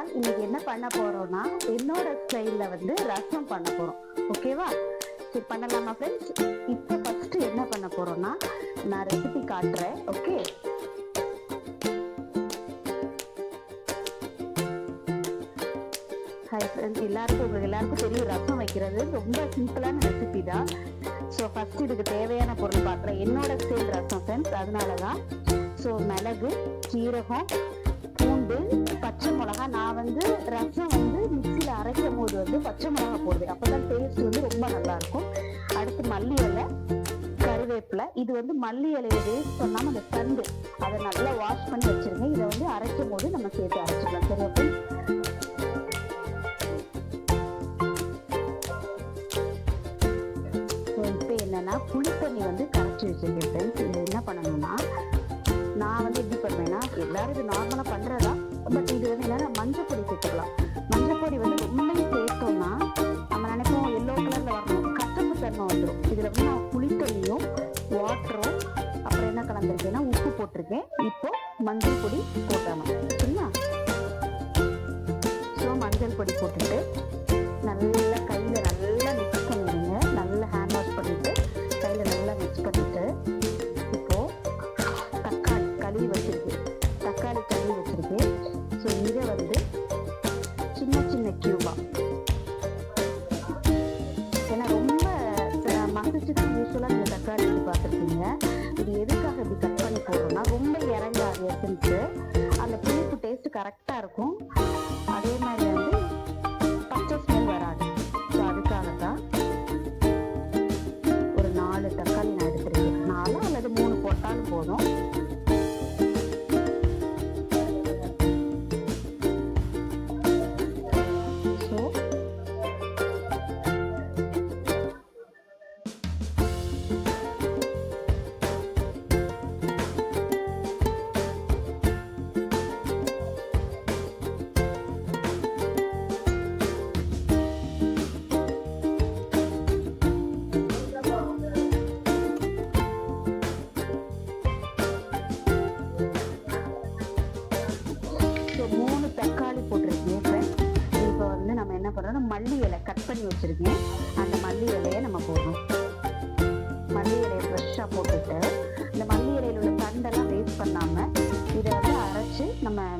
All இன்னைக்கு என்ன பண்ண போறோம்னா என்னோட ஸ்டைல்ல வந்து ரசம் பண்ண போறோம். ஓகேவா சரி பண்ணலாமா ஃப்ரெண்ட்ஸ் இப்போ ஃபர்ஸ்ட் என்ன பண்ண போறோம்னா நான் ரெசிபி காட்டுறேன் ஓகே ஹாய் ஃப்ரெண்ட்ஸ் எல்லாருக்கும் உங்களுக்கு எல்லாருக்கும் தெரியும் ரசம் வைக்கிறது ரொம்ப சிம்பிளான ரெசிபி தான். ஸோ ஃபர்ஸ்ட் இதுக்கு தேவையான பொருள் பார்க்குறேன். என்னோட ஸ்டைல் ரசம் ஃப்ரெண்ட்ஸ் அதனால தான் ஸோ மிளகு சீரகம் பூண்டு பச்சை மிளகா நான் வந்து ரசம் வந்து மிக்சியில் அரைக்கும் போது வந்து பச்சை மிளகா போடுவேன். அப்பதான் டேஸ்ட் வந்து ரொம்ப நல்லா இருக்கும். அடுத்து மல்லி இலை கருவேப்பிலை. இது வந்து மல்லி இலையை வேஸ்ட் பண்ணாமல் அந்த தண்டு அதை நல்லா வாஷ் பண்ணி எல்லாரும் இது நார்மலாக பண்ணுறதா பட் இது வந்து என்னன்னா மஞ்சள் பொடி சேர்த்துக்கலாம். மஞ்சள் பொடி வந்து உண்மையை சேர்த்தோம்னா நம்ம நினைப்போம் எல்லோ கலரில் வரணும். கசப்பு தன்மை வந்துடும் இதில் வந்து நான் புளித்தண்ணியும் வாட்டரும் அப்புறம் என்ன கலந்துருக்கேன்னா உப்பு போட்டிருக்கேன். இப்போ மஞ்சள் பொடி போட்டணும் சரிங்களா ஸோ மஞ்சள் பொடி போட்டுட்டு நல்லா கையில் இதை வந்து சின்ன சின்ன கியூபா. ஏன்னா ரொம்ப மசிச்சு தான் யூஸ்வலாக இந்த தக்காளி இப்படி பார்த்துருக்கீங்க இது எதுக்காக இப்படி கட் பண்ணி போடுறோம்னா ரொம்ப இறங்காது எசன்ஸு அந்த புளிப்பு டேஸ்ட் கரெக்டாக இருக்கும். அதே மாதிரி வந்து நம்ம மல்லி இலை கட் பண்ணி வச்சுருக்கேன். அந்த மல்லி இலையை நம்ம போடணும் மல்லி இலையை ஃப்ரெஷ்ஷாக போட்டுட்டு இந்த மல்லி இலையில் உள்ள தண்டெல்லாம் வேஸ்ட் பண்ணாமல் இதை வந்து அரைச்சு நம்ம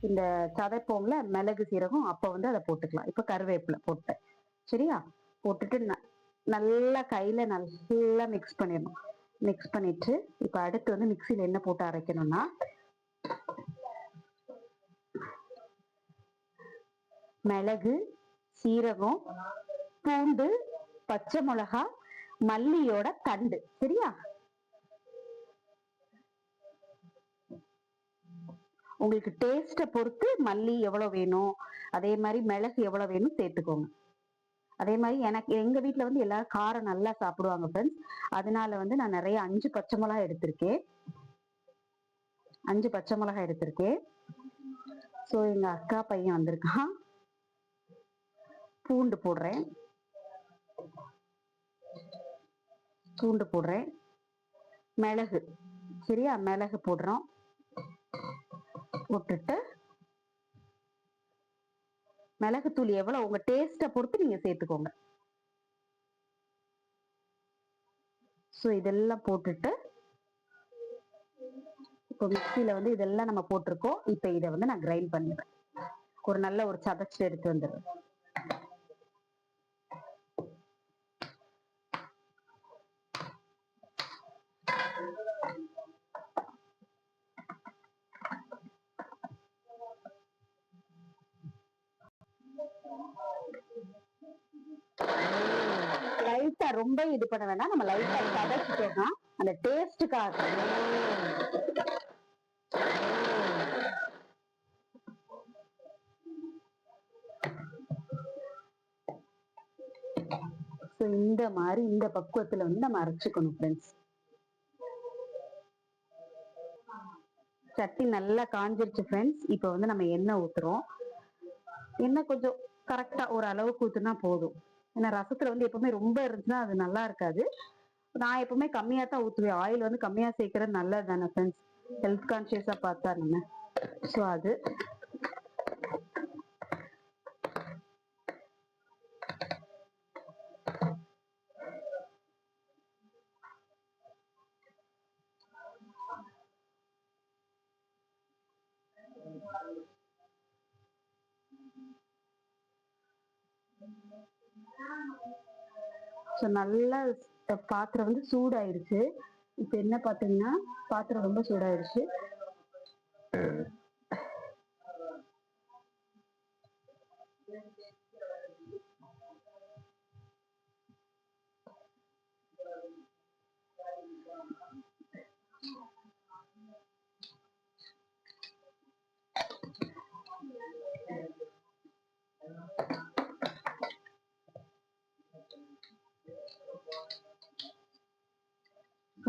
இந்த சதைப்போம்ல மிளகு சீரகம் அப்போ வந்து அதை போட்டுக்கலாம். இப்போ கருவேப்பிலை போட்டேன். சரியா? போட்டுட்டு ந- நல்லா கையில் நல்லா மிக்ஸ் பண்ணிடணும். மிக்ஸ் பண்ணிட்டு இப்போ அடுத்து வந்து மிக்சியில் என்ன போட்டு அரைக்கணும்னா மிளகு சீரகம் பூண்டு பச்சை மிளகா மல்லியோட தண்டு. சரியா? உங்களுக்கு டேஸ்ட பொறுத்து மல்லி எவ்வளவு வேணும் அதே மாதிரி மிளகு எவ்வளவு வேணும் சேர்த்துக்கோங்க. அதே மாதிரி எனக்கு எங்க வீட்ல வந்து எல்லாரும் காரம் நல்லா சாப்பிடுவாங்க ஃப்ரெண்ட்ஸ் அதனால வந்து நான் நிறைய அஞ்சு பச்சை மிளகா எடுத்திருக்கேன். அஞ்சு பச்சை மிளகா எடுத்திருக்கேன். ஸோ எங்க அக்கா பையன் வந்திருக்கான். பூண்டு போடுறேன். பூண்டு போடுறேன். மிளகு சரியா? மிளகு போடுறோம். போட்டுட்டு மிளகுத்தூள் எவ்வளவு? உங்க டேஸ்ட்டை பொறுத்து நீங்க சேர்த்துக்கோங்க. ஸோ இதெல்லாம் போட்டுட்டு இப்போ மிக்சியில் வந்து இதெல்லாம் நம்ம போட்டிருக்கோம். இப்போ இதை வந்து நான் கிரைண்ட் பண்ணிடுறேன். ஒரு நல்ல ஒரு சதைச்சு எடுத்து வந்துடுறேன். லைட்டா ரொம்ப இது பண்ண வேணாம் நம்ம லைட்டா கதைச்சிட்டோம்னா அந்த டேஸ்ட்டுக்காக ஸோ இந்த மாதிரி இந்த பக்குவத்துல வந்து நம்ம அரைச்சுக்கணும் ஃப்ரெண்ட்ஸ் சட்டி நல்லா காஞ்சிருச்சு ஃப்ரெண்ட்ஸ் இப்போ வந்து நம்ம எண்ணெய் ஊத்துறோம். எண்ணெய் கொஞ்சம் கரெக்டா ஒரு அளவுக்கு ஊத்துனா போதும். ஏன்னா ரசத்துல வந்து எப்பவுமே ரொம்ப இருந்துச்சுன்னா அது நல்லா இருக்காது. நான் எப்பவுமே கம்மியா தான் ஊத்துவேன். ஆயில் வந்து கம்மியா சேர்க்கறது நல்லது தானே ஃப்ரெண்ட்ஸ் ஹெல்த் கான்சியஸா பார்த்தா என்ன ஸோ அது. Thank you. ஸோ நல்லா பாத்திரம் வந்து சூடாயிருச்சு. இப்போ என்ன பார்த்தீங்கன்னா பாத்திரம் ரொம்ப சூடாயிருச்சு.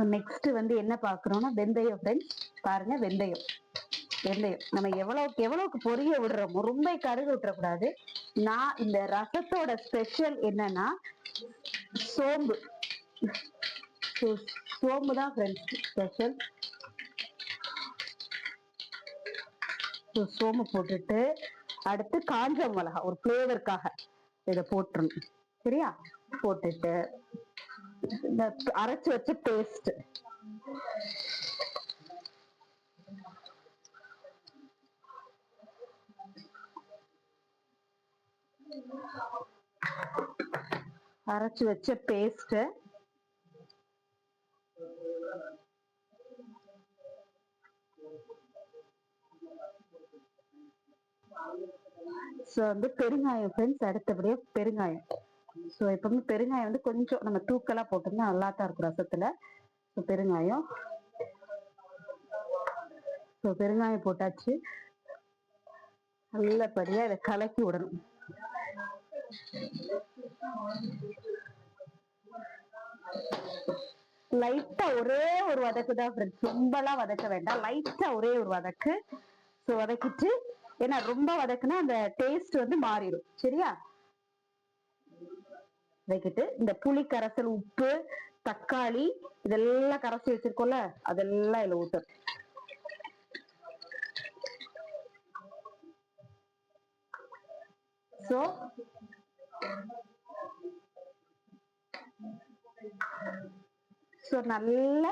நெக்ஸ்ட் வந்து என்ன பாக்குறோம்னா வெந்தயம் ஃப்ரெண்ட்ஸ் பாருங்க வெந்தயம். வெந்தயம். நம்ம எவ்வளவுக்கு எவ்வளவுக்கு பொரிய விடுறோமோ ரொம்ப கருக விட்டுறக்கூடாது நான் இந்த ரசத்தோட ஸ்பெஷல் என்னன்னா சோம்பு. சோம்பு தான் ஃப்ரெண்ட்ஸ் ஸ்பெஷல் சோம்பு போட்டுட்டு அடுத்து காஞ்ச மிளகா ஒரு ஃப்ளேவருக்காக இதை போட்டுருணும் சரியா? போட்டுட்டு இந்த அரைச்சு வச்ச பேஸ்ட் அரைச்சு வச்ச பேஸ்ட் ஸோ வந்து பெருங்காயம் ஃப்ரெண்ட்ஸ் அடுத்தபடியே பெருங்காயம். ஸோ எப்பவுமே பெருங்காயம் வந்து கொஞ்சம் நம்ம தூக்கலாக போட்டோம்னா நல்லா தான் இருக்கும் ரசத்துல. ஸோ பெருங்காயம். ஸோ பெருங்காயம் போட்டாச்சு. நல்லபடியா இதை கலக்கி விடணும். லைட்டா ஒரே ஒரு வதக்கு தான் ஃப்ரெண்ட்ஸ் ரொம்பலாம் வதக்க வேண்டாம். லைட்டா ஒரே ஒரு வதக்கு. ஸோ வதக்கிட்டு ஏன்னா ரொம்ப வதக்குனா அந்த டேஸ்ட் வந்து மாறிடும். சரியா? வதக்கிட்டு இந்த புளி கரைசல் உப்பு தக்காளி இதெல்லாம் கரைச்சி வச்சிருக்கோம்ல அதெல்லாம் இதுல ஊத்து. சோ ஸோ நல்ல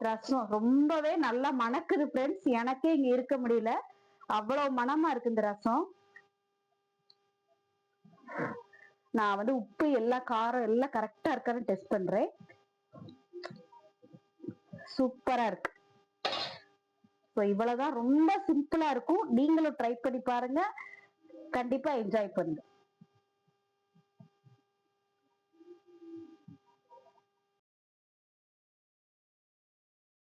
ரசம். ரொம்பவே நல்லா மணக்குது ஃப்ரெண்ட்ஸ் எனக்கே இங்க இருக்க முடியல. அவ்வளவு மனமா இருக்கு இந்த ரசம். நான் வந்து உப்பு எல்லா காரம் எல்லாம் கரெக்டா இருக்கான்னு டெஸ்ட் பண்றேன். சூப்பரா இருக்கு. ஸோ இவ்வளவுதான். ரொம்ப சிம்பிளா இருக்கும். நீங்களும் ட்ரை பண்ணி பாருங்க. கண்டிப்பா என்ஜாய் பண்ணுங்க.